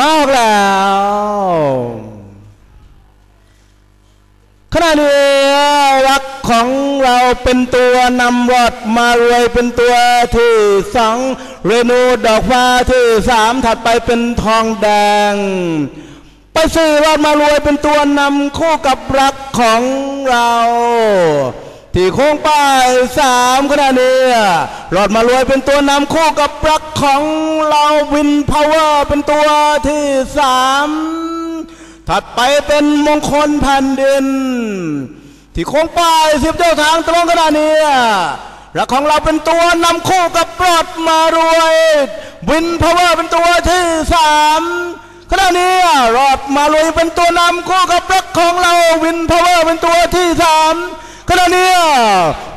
มากแล้วขณะนี้รักของเราเป็นตัวนำรอดมารวยเป็นตัวที่สองเรนูดอกฟ้าที่สามถัดไปเป็นทองแดง ไปซื้อรอดมารวยเป็นตัวนำคู่กับรักของเรา ที่โค้งป้ายสามขณะนี้รอดมารวยเป็นตัวนำคู่กับรักของเราวินพาวเวอร์เป็นตัวที่สามถัดไปเป็นมงคลแผ่นดิน ที่โค้งป้ายสิบเจ้าทางตรงขณะนี้รักของเราเป็นตัวนำคู่กับรอดมารวย วินพาวเวอร์เป็นตัวที่สามขณะนี้รอดมาลุยเป็นตัวนำคู่กับรักของเราวินพาวเวอร์เป็นตัวที่สาม ขณะนี้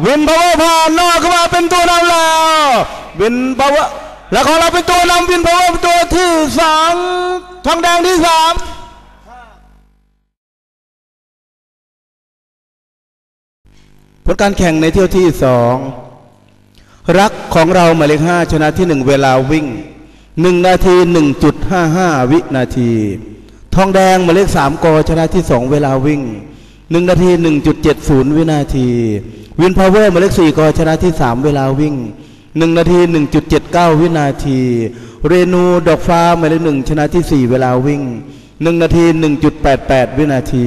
วินพาวเวอร์ผ่านนอกเข้ามาเป็นตัวนำแล้ว วินพาวเวอร์รักของเราเป็นตัวนำวินพาวเวอร์เป็นตัวที่สองทองแดงที่สามผลการแข่งในเที่ยวที่สองรักของเราหมายเลขห้าชนะที่หนึ่งเวลาวิ่งหนึ่งนาทีหนึ่งจุดห้าห้าวินาที ทองแดงหมายเลขสามกชนะที่สองเวลาวิ่ง หนึ่งนาทีหนึ่งจุดเจ็ดศูนย์วินาที วินพาวเวอร์หมายเลขสี่กอชนะที่สามเวลาวิ่งหนึ่งนาทีหนึ่งจุดเจ็ดเก้าวินาที เรนูดอกฟ้าหมายเลขหนึ่งชนะที่สี่เวลาวิ่งหนึ่งนาทีหนึ่งจุดแปดแปดวินาที